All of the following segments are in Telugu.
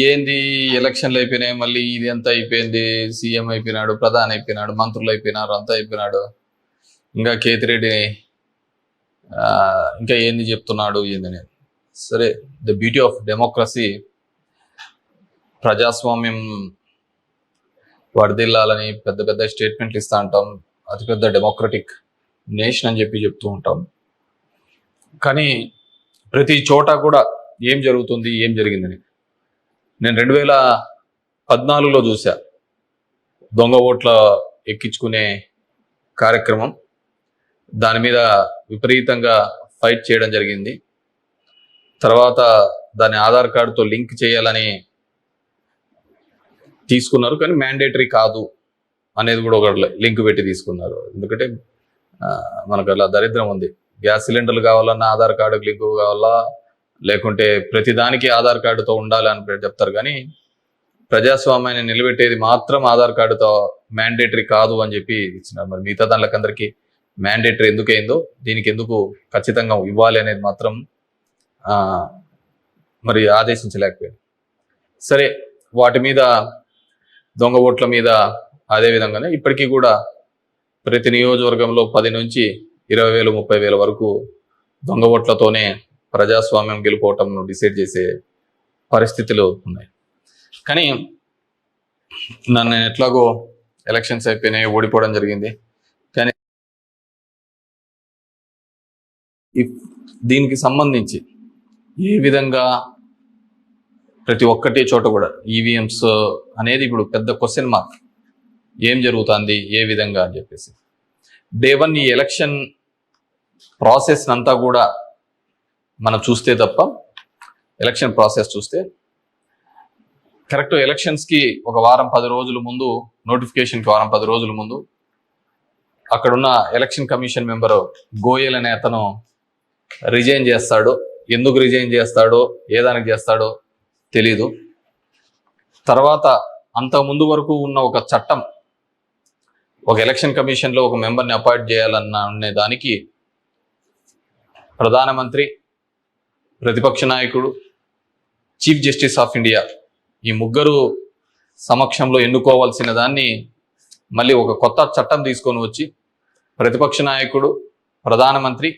ఏంది ఎలక్షన్లు అయిపోయినాయి మళ్ళీ ఇది అంతా అయిపోయింది? సీఎం అయిపోయినాడు ప్రధాని అయిపోయినాడు మంత్రులు అయిపోయినారు అంతా అయిపోయినాడు. ఇంకా కేతిరెడ్డి ఆ, ఇంకా ఏంది చెప్తున్నాడు ఏందని సరే ద బ్యూటీ ఆఫ్ డెమోక్రసీ ప్రజాస్వామ్యం వరదిల్లాలని పెద్ద పెద్ద స్టేట్మెంట్లు ఇస్తూ ఉంటాం. అతిపెద్ద డెమోక్రటిక్ నేషన్ అని చెప్పి చెప్తూ ఉంటాం. కానీ ప్రతి చోట కూడా ఏం జరుగుతుంది ఏం జరిగిందని నేను రెండు వేల పద్నాలుగులో చూసా దొంగ ఓట్ల ఎక్కించుకునే కార్యక్రమం. దాని మీద విపరీతంగా ఫైట్ చేయడం జరిగింది. తర్వాత దాని ఆధార్ కార్డుతో లింక్ చేయాలని తీసుకున్నారు. కానీ మ్యాండేటరీ కాదు అనేది కూడా ఒక లింక్ పెట్టి తీసుకున్నారు. ఎందుకంటే మనకు అలా దరిద్రం ఉంది. గ్యాస్ సిలిండర్లు కావాలన్నా ఆధార్ కార్డు లింకు కావాలా లేకుంటే ప్రతి దానికి ఆధార్ కార్డుతో ఉండాలి అని చెప్తారు. కానీ ప్రజాస్వామ్యాన్ని నిలబెట్టేది మాత్రం ఆధార్ కార్డుతో మ్యాండేటరీ కాదు అని చెప్పి ఇచ్చినారు. మరి మిగతా దానికి అందరికీ మ్యాండేటరీ ఎందుకైందో దీనికి ఎందుకు ఖచ్చితంగా ఇవ్వాలి అనేది మాత్రం మరి ఆదేశించలేకపోయింది సరే వాటి మీద దొంగ ఓట్ల మీద అదే విధంగానే ఇప్పటికీ కూడా ప్రతి నియోజకవర్గంలో పది నుంచి ఇరవై వేలు ముప్పై వేల వరకు దొంగ ఓట్లతోనే ప్రజాస్వామ్యం గెలుపోవటంను డిసైడ్ చేసే పరిస్థితులు ఉన్నాయి. కానీ నన్ను నేను ఎట్లాగో ఎలక్షన్స్ అయిపోయినాయి ఓడిపోవడం జరిగింది. కానీ దీనికి సంబంధించి ఏ విధంగా ప్రతి ఒక్కటి చోట కూడా ఈవీఎంస్ అనేది ఇప్పుడు పెద్ద క్వశ్చన్ మార్క్ ఏం జరుగుతుంది ఏ విధంగా అని చెప్పేసి. డే వన్ ఈ ఎలక్షన్ ప్రాసెస్ అంతా కూడా మనం చూస్తే తప్ప ఎలక్షన్ ప్రాసెస్ చూస్తే కరెక్ట్ ఎలక్షన్స్కి ఒక వారం పది రోజుల ముందు నోటిఫికేషన్కి వారం పది రోజుల ముందు అక్కడున్న ఎలక్షన్ కమిషన్ మెంబర్ గోయల్ అనే అతను రిజైన్ చేస్తాడు. ఎందుకు రిజైన్ చేస్తాడో ఏ దానికి చేస్తాడో తెలీదు. తర్వాత అంత ముందు వరకు ఉన్న ఒక చట్టం ఒక ఎలక్షన్ కమిషన్లో ఒక మెంబర్ని అపాయింట్ చేయాలన్న దానికి ప్రధానమంత్రి ప్రతిపక్ష నాయకుడు చీఫ్ జస్టిస్ ఆఫ్ ఇండియా ఈ ముగ్గురు సమక్షంలో ఎన్నుకోవాల్సిన దాన్ని మళ్ళీ ఒక కొత్త చట్టం తీసుకొని వచ్చి ప్రతిపక్ష నాయకుడు ప్రధానమంత్రి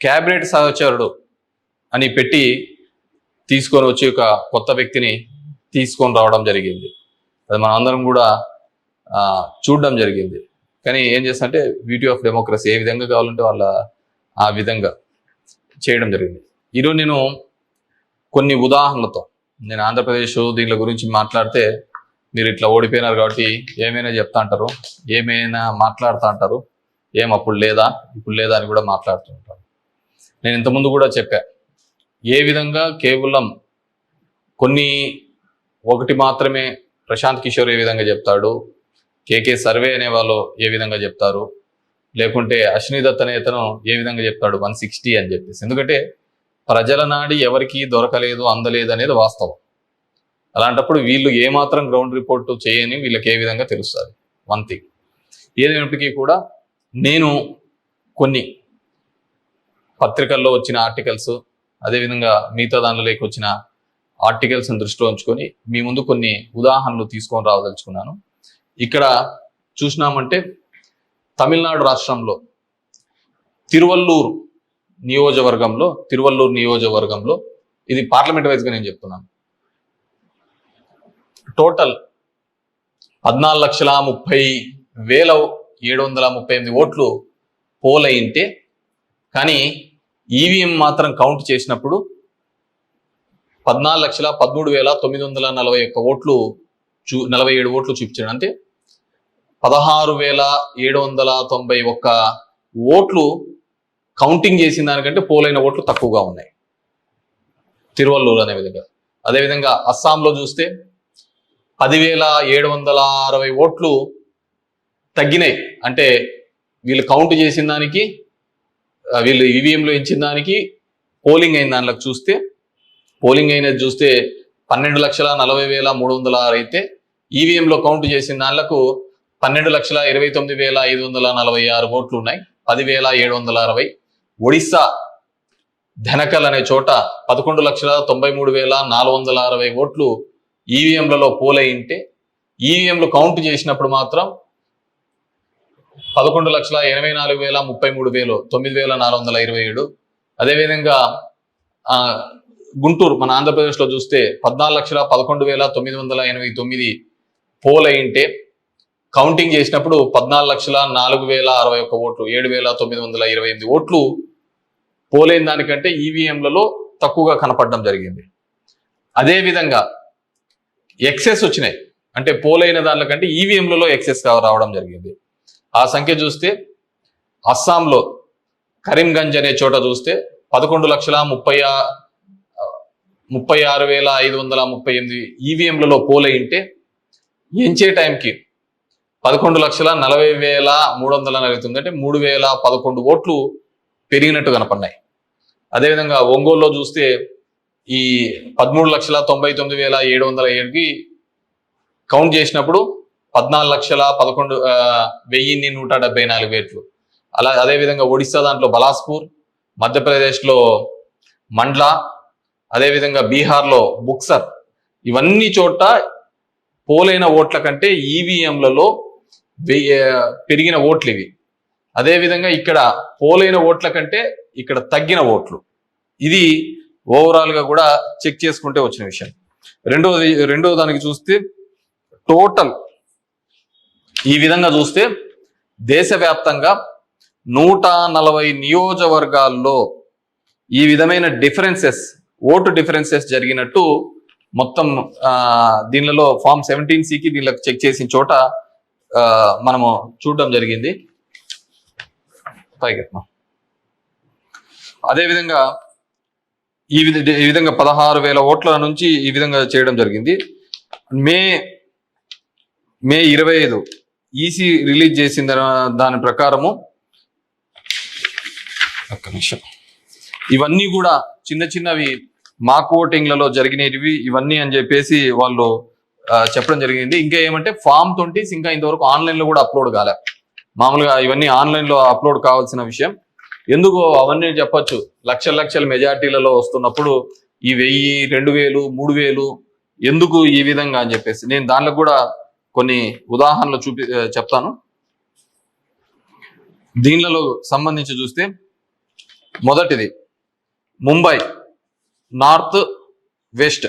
క్యాబినెట్ సహచరుడు అని పెట్టి తీసుకొని వచ్చి ఒక కొత్త వ్యక్తిని తీసుకొని రావడం జరిగింది. అది మనం అందరం కూడా చూడడం జరిగింది. కానీ ఏం చేస్తారంటే బ్యూటీ ఆఫ్ డెమోక్రసీ ఏ విధంగా కావాలంటే వాళ్ళ ఆ విధంగా చేయడం జరిగింది. ఈరోజు నేను కొన్ని ఉదాహరణలతో నేను ఆంధ్రప్రదేశ్ దీనిల గురించి మాట్లాడితే మీరు ఇట్లా ఓడిపోయినారు కాబట్టి ఏమైనా చెప్తా అంటారు? ఏమైనా మాట్లాడుతూ అంటారు? ఏం అప్పుడు లేదా? ఇప్పుడు లేదా అని కూడా మాట్లాడుతూ ఉంటారు. నేను ఇంతకుముందు కూడా చెప్పా ఏ విధంగా కేవలం కొన్ని ఒకటి మాత్రమే ప్రశాంత్ కిషోర్ ఏ విధంగా చెప్తాడు? కేకే సర్వే అనే వాళ్ళు ఏ విధంగా చెప్తారు? లేకుంటే అశ్విని దత్ అనే ఏ విధంగా చెప్తాడు? వన్ సిక్స్టీ అని చెప్పేసి. ఎందుకంటే ప్రజల నాడి ఎవరికి దొరకలేదు అందలేదు అనేది వాస్తవం. అలాంటప్పుడు వీళ్ళు ఏమాత్రం గ్రౌండ్ రిపోర్ట్ చేయని వీళ్ళకి ఏ విధంగా తెలుస్తుంది? వన్ థింగ్ ఏదైనప్పటికీ కూడా నేను కొన్ని పత్రికల్లో వచ్చిన ఆర్టికల్స్ అదేవిధంగా మిగతా దానిలోకి వచ్చిన ఆర్టికల్స్ని దృష్టిలో ఉంచుకొని మీ ముందు కొన్ని ఉదాహరణలు తీసుకొని రావదలుచుకున్నాను. ఇక్కడ చూసినామంటే తమిళనాడు రాష్ట్రంలో తిరువల్లూరు నియోజకవర్గంలో తిరువల్లూరు నియోజకవర్గంలో ఇది పార్లమెంట్ వైజ్గా నేను చెప్తున్నాను. టోటల్ పద్నాలుగు లక్షల ముప్పై వేల ఏడు వందల ముప్పై ఎనిమిది ఓట్లు పోల్ అయింటే కానీ ఈవీఎం మాత్రం కౌంట్ చేసినప్పుడు పద్నాలుగు లక్షల పదమూడు వేల తొమ్మిది వందల నలభై ఒక్క ఓట్లు చూ నలభై ఏడు ఓట్లు చూపించాడు. అంటే పదహారు వేల ఏడు వందల తొంభై ఒక్క ఓట్లు కౌంటింగ్ చేసిన దానికంటే పోలైన ఓట్లు తక్కువగా ఉన్నాయి. తిరువల్లూరు అనే విధంగా. అదేవిధంగా అస్సాంలో చూస్తే పదివేల ఏడు వందల అరవై ఓట్లు తగ్గినాయి. అంటే వీళ్ళు కౌంట్ చేసిన దానికి వీళ్ళు ఈవీఎంలో ఇచ్చిన దానికి పోలింగ్ అయిన దానిలో చూస్తే పోలింగ్ అయినది చూస్తే పన్నెండు లక్షల నలభై వేల మూడు వందల ఆరు అయితే ఈవీఎంలో కౌంట్ చేసిన దానిలకు పన్నెండు లక్షల ఇరవై తొమ్మిది వేల ఐదు వందల నలభై ఆరు ఓట్లు ఉన్నాయి. పదివేల ఏడు వందల అరవై. ఒడిస్సా ధనకల్ అనే చోట పదకొండు లక్షల తొంభై మూడు వేల నాలుగు వందల అరవై ఓట్లు ఈవీఎంలలో పోలయింటే ఈవీఎంలు కౌంట్ చేసినప్పుడు మాత్రం పదకొండు లక్షల ఎనభై నాలుగు వేల ముప్పై మూడు వేలు తొమ్మిది వేల నాలుగు వందల ఇరవై ఏడు. అదేవిధంగా గుంటూరు మన ఆంధ్రప్రదేశ్లో చూస్తే పద్నాలుగు లక్షల పదకొండు వేల తొమ్మిది వందల ఎనభై తొమ్మిది పోలయింటే కౌంటింగ్ చేసినప్పుడు పద్నాలుగు లక్షల నాలుగు వేల అరవై ఒక్క ఓట్లు ఏడు వేల తొమ్మిది వందల ఇరవై ఎనిమిది ఓట్లు పోలైన దానికంటే ఈవీఎంలలో తక్కువగా కనపడడం జరిగింది. అదేవిధంగా ఎక్సెస్ వచ్చినాయి. అంటే పోలైన దానికంటే ఈవీఎంలలో ఎక్సెస్ రావడం జరిగింది. ఆ సంఖ్య చూస్తే అస్సాంలో కరీంగంజ్ అనే చోట చూస్తే పదకొండు లక్షల ముప్పై ముప్పై ఆరు వేల ఐదు వందల ముప్పై ఎనిమిది ఈవీఎంలలో పోలయింటే ఎంచే టైంకి పదకొండు లక్షల నలభై వేల మూడు వందల నలభై తొమ్మిది అంటే మూడు వేల పదకొండు ఓట్లు పెరిగినట్టు కనపడినాయి. అదేవిధంగా ఒంగోలులో చూస్తే ఈ పదమూడు లక్షల తొంభై తొమ్మిది వేల ఏడు వందల ఏడుకి కౌంట్ చేసినప్పుడు పద్నాలుగు లక్షల పదకొండు వెయ్యిన్ని నూట డెబ్బై నాలుగు వేట్లు. అలా అదేవిధంగా ఒడిస్సా దాంట్లో బలాస్పూర్ మధ్యప్రదేశ్లో మండ్లా అదేవిధంగా బీహార్లో బుక్సర్. ఇవన్నీ చోట పోలైన ఓట్ల కంటే ఈవీఎంలలో పెరిగిన ఓట్లు ఇవి అదేవిధంగా ఇక్కడ పోలైన ఓట్ల కంటే ఇక్కడ తగ్గిన ఓట్లు. ఇది ఓవరాల్గా కూడా చెక్ చేసుకుంటే వచ్చిన విషయం. రెండోది రెండో దానికి చూస్తే టోటల్ ఈ విధంగా చూస్తే దేశవ్యాప్తంగా నూట నలభై నియోజకవర్గాల్లో ఈ విధమైన డిఫరెన్సెస్ ఓటు డిఫరెన్సెస్ జరిగినట్టు మొత్తం దీనిలో ఫామ్ సెవెంటీన్ సికి దీనిలో చెక్ చేసిన చోట మనము చూడడం జరిగింది. పైకెత్తాం అదేవిధంగా ఈ విధ ఈ విధంగా పదహారు వేల ఓట్ల నుంచి ఈ విధంగా చేయడం జరిగింది. మే మే ఇరవై ఐదు ఈసీ రిలీజ్ చేసిన దాని ప్రకారము ఒక్క నిమిషం. ఇవన్నీ కూడా చిన్న చిన్నవి మాక్ ఓటింగ్లలో జరిగినవి ఇవన్నీ అని చెప్పేసి వాళ్ళు చెప్పడం జరిగింది. ఇంకా ఏమంటే ఫామ్ ట్వంటీస్ ఇంకా ఇంతవరకు ఆన్లైన్లో కూడా అప్లోడ్ కాలే. మామూలుగా ఇవన్నీ ఆన్లైన్లో అప్లోడ్ కావాల్సిన విషయం. ఎందుకు అవన్నీ చెప్పొచ్చు. లక్షల లక్షల మెజార్టీలలో వస్తున్నప్పుడు ఈ వెయ్యి రెండు వేలు మూడు వేలు ఎందుకు ఈ విధంగా అని చెప్పేసి నేను దానిలో కూడా కొన్ని ఉదాహరణలు చూపి చెప్తాను. దీనిలో సంబంధించి చూస్తే మొదటిది ముంబై నార్త్ వెస్ట్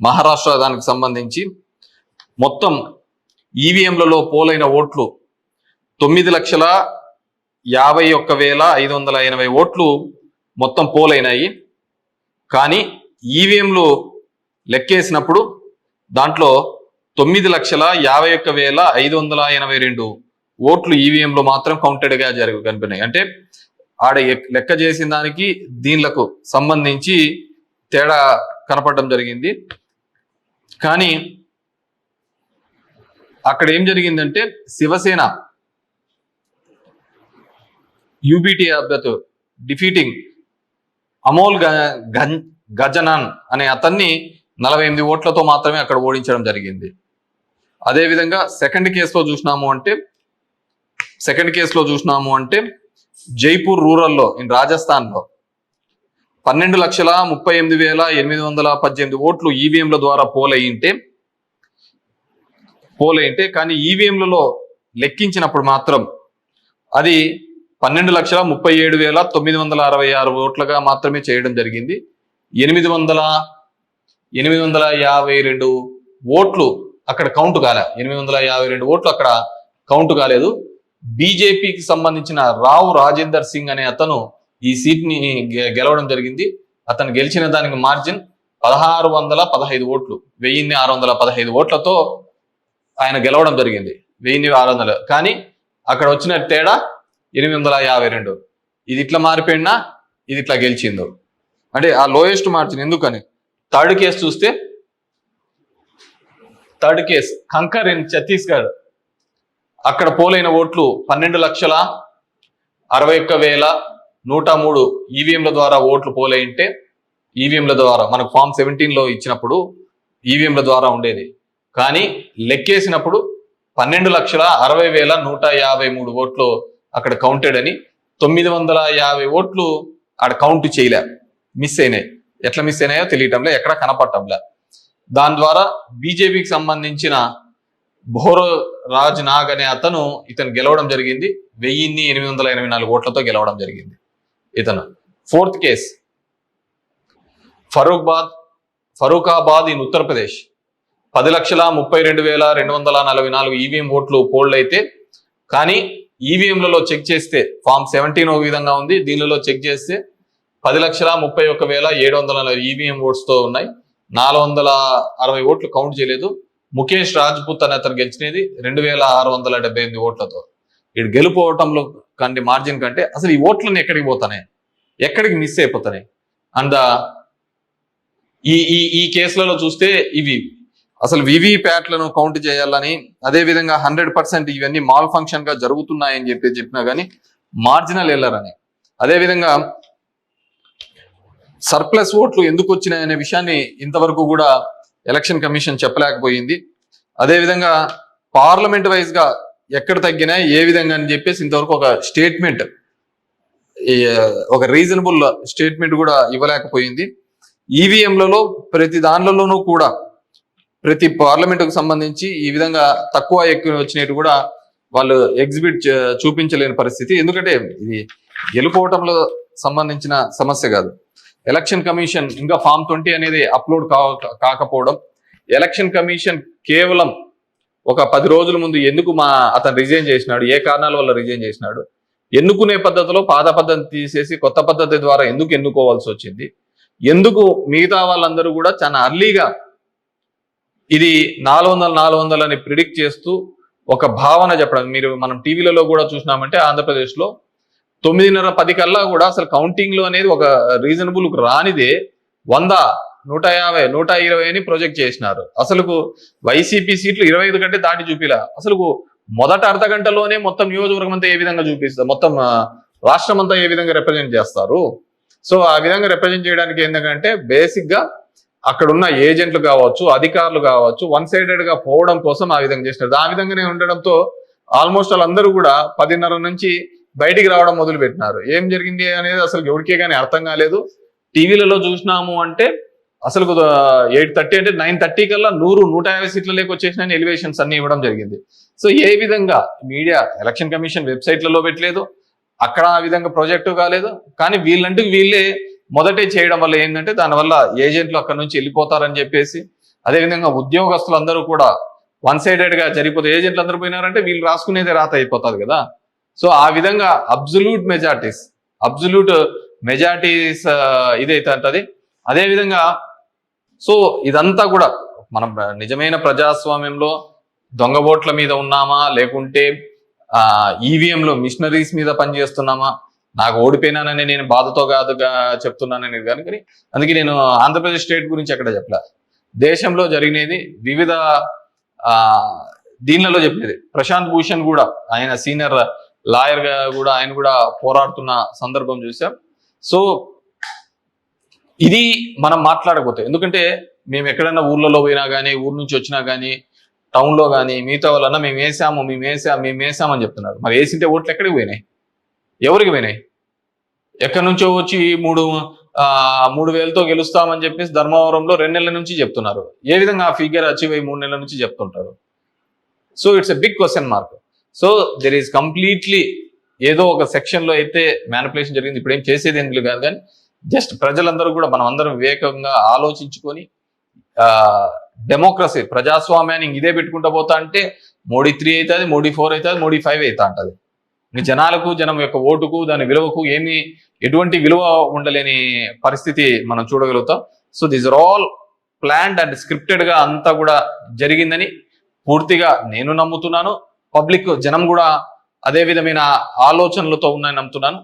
మహారాష్ట్ర దానికి సంబంధించి మొత్తం ఈవీఎంలలో పోలైన ఓట్లు తొమ్మిది లక్షల యాభై ఒక్క వేల ఐదు వందల ఎనభై ఓట్లు మొత్తం పోలైనాయి. కానీ ఈవీఎంలు లెక్కేసినప్పుడు దాంట్లో తొమ్మిది లక్షల యాభై ఒక్క వేల ఐదు వందల ఎనభై రెండు ఓట్లు ఈవీఎంలో మాత్రం కౌంటెడ్గా జరిగి కనిపినాయి. అంటే ఆడ లెక్క చేసిన దానికి దీనిలకు సంబంధించి తేడా కనపడడం జరిగింది. కానీ అక్కడ ఏం జరిగిందంటే శివసేన యూబిటి అభ్యర్థు డిఫీటింగ్ అమోల్ గ- గజనాన్ అనే అతన్ని నలభై ఎనిమిది ఓట్లతో మాత్రమే అక్కడ ఓడించడం జరిగింది. అదేవిధంగా సెకండ్ కేసులో చూసినాము అంటే సెకండ్ కేసులో చూసినాము అంటే జైపూర్ రూరల్లో ఇన్ రాజస్థాన్లో పన్నెండు లక్షల ముప్పై ఎనిమిది వేల ఎనిమిది వందల పద్దెనిమిది ఓట్లు ఈవీఎంల ద్వారా పోలయ్యింటే పోలయ్యింటే కానీ ఈవీఎంలలో లెక్కించినప్పుడు మాత్రం అది పన్నెండు లక్షల ముప్పై ఏడు వేల తొమ్మిది వందల అరవై ఆరు ఓట్లుగా మాత్రమే చేయడం జరిగింది. ఎనిమిది వందల ఎనిమిది వందల యాభై రెండు ఓట్లు అక్కడ కౌంట్ కాలే. ఎనిమిది వందల యాభై రెండు ఓట్లు అక్కడ కౌంట్ కాలేదు. బీజేపీకి సంబంధించిన రావు రాజేందర్ సింగ్ అనే అతను ఈ సీట్ని గె- గెలవడం జరిగింది. అతను గెలిచిన దానికి మార్జిన్ పదహారు వందల పదహైదు ఓట్లు. వెయ్యిన్ని ఆరు వందల పదహైదు ఓట్లతో ఆయన గెలవడం జరిగింది. వెయ్యిన్ని ఆరు వందలు. కానీ అక్కడ వచ్చిన తేడా ఎనిమిది వందల యాభై రెండు. ఇది ఇట్లా మారిపోయినా ఇది ఇట్లా గెలిచిందో? అంటే ఆ లోయెస్ట్ మార్జిన్ ఎందుకని? థర్డ్ కేసు చూస్తే third case Kanker in Chhattisgarh అక్కడ పోలైన ఓట్లు పన్నెండు లక్షల అరవై ఒక్క వేల నూట మూడు ఈవీఎంల ద్వారా ఓట్లు పోలైంటే ఈవీఎంల ద్వారా మనకు ఫామ్ సెవెంటీన్లో ఇచ్చినప్పుడు ఈవీఎంల ద్వారా ఉండేది. కానీ లెక్కేసినప్పుడు పన్నెండు లక్షల అరవై వేల నూట యాభై మూడు ఓట్లు అక్కడ కౌంటెడ్ అని తొమ్మిది వందల యాభై ఓట్లు అక్కడ కౌంట్ చేయలే. మిస్ అయినాయి. ఎట్లా మిస్ అయినాయో తెలియటంలే ఎక్కడ కనపడటంలే. దాని ద్వారా బీజేపీకి సంబంధించిన బోరో రాజ్ నాగ్ అనే అతను ఇతను గెలవడం జరిగింది. వెయ్యిన్ని ఎనిమిది వందల ఎనభై నాలుగు ఓట్లతో గెలవడం జరిగింది ఇతను. Fourth case Farrukhabad Farrukhabad in Uttar Pradesh. పది లక్షల ముప్పై రెండు వేల రెండు వందల నలభై నాలుగు ఈవీఎం ఓట్లు పోల్డ్ అయితే కానీ ఈవీఎంలలో చెక్ చేస్తే ఫామ్ సెవెంటీన్ ఒక విధంగా ఉంది. దీనిలో చెక్ చేస్తే పది లక్షల ముప్పై ఒక్క వేల ఏడు వందల ఈవీఎం ఓట్స్తో ఉన్నాయి. నాలుగు వందల అరవై ఓట్లు కౌంట్ చేయలేదు. ముఖేష్ రాజ్పుత్ అనే అతను గెలిచినది. రెండు వేల ఆరు వందల డెబ్బై ఎనిమిది ఓట్లతో. ఇటు గెలుపోవటంలో కంటే మార్జిన్ కంటే అసలు ఈ ఓట్లను ఎక్కడికి పోతున్నాయి? ఎక్కడికి మిస్ అయిపోతున్నాయి? అండ్ ఈ ఈ ఈ కేసులలో చూస్తే ఇవి అసలు వివి ప్యాట్లను కౌంట్ చేయాలని అదే విధంగా హండ్రెడ్ పర్సెంట్ ఇవన్నీ మాల్ ఫంక్షన్గా జరుగుతున్నాయని చెప్పి చెప్పినా కానీ మార్జినల్ ఎల్లర్ అని అదేవిధంగా సర్ప్లస్ ఓట్లు ఎందుకు వచ్చినాయనే విషయాన్ని ఇంతవరకు కూడా ఎలక్షన్ కమిషన్ చెప్పలేకపోయింది. అదేవిధంగా పార్లమెంట్ వైజ్గా ఎక్కడ తగ్గినాయి ఏ విధంగా అని చెప్పేసి ఇంతవరకు ఒక స్టేట్మెంట్ ఒక రీజనబుల్ స్టేట్మెంట్ కూడా ఇవ్వలేకపోయింది. ఈవీఎంలలో ప్రతి దానిలోనూ కూడా ప్రతి పార్లమెంటుకు సంబంధించి ఈ విధంగా తక్కువ ఎక్కువ వచ్చినట్టు కూడా వాళ్ళు ఎగ్జిబిట్ చూపించలేని పరిస్థితి. ఎందుకంటే ఇది గెలుపోవటంలో సంబంధించిన సమస్య కాదు. ఎలక్షన్ కమిషన్ ఇంకా ఫామ్ ట్వంటీ అనేది అప్లోడ్ కా- కాకపోవడం ఎలక్షన్ కమిషన్ కేవలం ఒక పది రోజుల ముందు ఎందుకు మా అతను రిజైన్ చేసినాడు ఏ కారణాల వల్ల రిజైన్ చేసినాడు ఎన్నుకునే పద్ధతిలో పాత పద్ధతి తీసేసి కొత్త పద్ధతి ద్వారా ఎందుకు ఎన్నుకోవాల్సి వచ్చింది ఎందుకు మిగతా వాళ్ళందరూ కూడా చాలా అర్లీగా ఇది నాలుగు వందల నాలుగు వందలు అని ప్రిడిక్ట్ చేస్తూ ఒక భావన చెప్పడం. మీరు మనం టీవీలలో కూడా చూసినామంటే ఆంధ్రప్రదేశ్లో తొమ్మిదిన్నర పది కల్లా కూడా అసలు కౌంటింగ్లో అనేది ఒక రీజనబుల్ రానిదే వంద నూట యాభై నూట ఇరవై అని ప్రొజెక్ట్ చేసినారు. అసలు వైసీపీ సీట్లు ఇరవై ఐదు కంటే దాటి చూపిలా. అసలు మొదట అర్ధ గంటలోనే మొత్తం నియోజకవర్గం అంతా ఏ విధంగా చూపిస్తారు మొత్తం రాష్ట్రం అంతా ఏ విధంగా రిప్రజెంట్ చేస్తారు? సో ఆ విధంగా రిప్రజెంట్ చేయడానికి ఏంటంటే బేసిక్గా అక్కడున్న ఏజెంట్లు కావచ్చు అధికారులు కావచ్చు వన్ సైడెడ్గా పోవడం కోసం ఆ విధంగా చేసినారు ఆ విధంగానే ఉండడంతో ఆల్మోస్ట్ వాళ్ళందరూ కూడా పదిన్నర నుంచి బయటికి రావడం మొదలు పెట్టినారు ఏం జరిగింది అనేది అసలు ఎవరికే కానీ అర్థం కాలేదు. టీవీలలో చూసినాము అంటే అసలు ఎయిట్ థర్టీ అంటే నైన్ థర్టీ కల్లా నూరు నూట యాభై సీట్ల లేక వచ్చేసిన ఎలివేషన్స్ అన్ని ఇవ్వడం జరిగింది. సో ఏ విధంగా మీడియా ఎలక్షన్ కమిషన్ వెబ్సైట్లలో పెట్టలేదు. అక్కడ ఆ విధంగా ప్రాజెక్టు కాలేదు. కానీ వీళ్ళంటూ వీళ్ళే మొదటే చేయడం వల్ల ఏంటంటే దానివల్ల ఏజెంట్లు అక్కడ నుంచి వెళ్ళిపోతారని చెప్పేసి అదేవిధంగా ఉద్యోగస్తులందరూ కూడా వన్ సైడెడ్గా జరిగిపోతే ఏజెంట్లు అందరూ పోయినారంటే వీళ్ళు రాసుకునేది రాత అయిపోతుంది కదా. సో ఆ విధంగా అబ్జల్యూట్ మెజార్టీస్ అబ్జల్యూట్ మెజార్టీస్ ఇదైతే అంటది. అదేవిధంగా సో ఇదంతా కూడా మనం నిజమైన ప్రజాస్వామ్యంలో దొంగ ఓట్ల మీద ఉన్నామా లేకుంటే ఈవీఎంలో మిషనరీస్ మీద పనిచేస్తున్నామా నాకు ఓడిపోయినానని నేను బాధతో కాదుగా చెప్తున్నానని కానీ కానీ అందుకే నేను ఆంధ్రప్రదేశ్ స్టేట్ గురించి అక్కడ చెప్పలే. దేశంలో జరిగినది వివిధ దీనిలలో చెప్పినది. ప్రశాంత్ భూషణ్ కూడా ఆయన సీనియర్ లాయర్గా కూడా ఆయన కూడా పోరాడుతున్న సందర్భం చూసాం. సో ఇది మనం మాట్లాడకపోతే ఎందుకంటే మేము ఎక్కడైనా ఊర్లలో పోయినా కానీ ఊరు నుంచి వచ్చినా కానీ టౌన్లో కానీ మిగతా వాళ్ళన్నా మేము వేసాము మేము వేసాము మేము వేసామని చెప్తున్నారు. మరి వేసింటే ఓట్లు ఎక్కడికి పోయినాయి? ఎవరికి పోయినాయి? ఎక్కడి నుంచో వచ్చి మూడు మూడు వేలతో గెలుస్తామని చెప్పేసి ధర్మవరంలో రెండు నెలల నుంచి చెప్తున్నారు. ఏ విధంగా ఆ ఫిగర్ అచీవ్ అయ్యి మూడు నెలల నుంచి చెప్తుంటారు? So it's a big question mark so there is completely ఏదో ఒక సెక్షన్లో అయితే మ్యానిపులేషన్ జరిగింది. ఇప్పుడు ఏం చేసేది ఏం లేదు కాదు కానీ జస్ట్ ప్రజలందరూ కూడా మనం అందరం వివేకంగా ఆలోచించుకొని డెమోక్రసీ ప్రజాస్వామ్యాన్ని ఇదే పెట్టుకుంటా పోతా అంటే మోడీ త్రీ అవుతుంది మోడీ ఫోర్ అవుతుంది మోడీ ఫైవ్ అవుతా ఉంటుంది జనాలకు జనం యొక్క ఓటుకు దాని విలువకు ఏమి ఎటువంటి విలువ ఉండలేని పరిస్థితి మనం చూడగలుగుతాం. So these are all planned and స్క్రిప్టెడ్గా అంతా కూడా జరిగిందని పూర్తిగా నేను నమ్ముతున్నాను. పబ్లిక్ జనం కూడా అదే విధమైన ఆలోచనలతో ఉన్నాయని నమ్ముతున్నాను.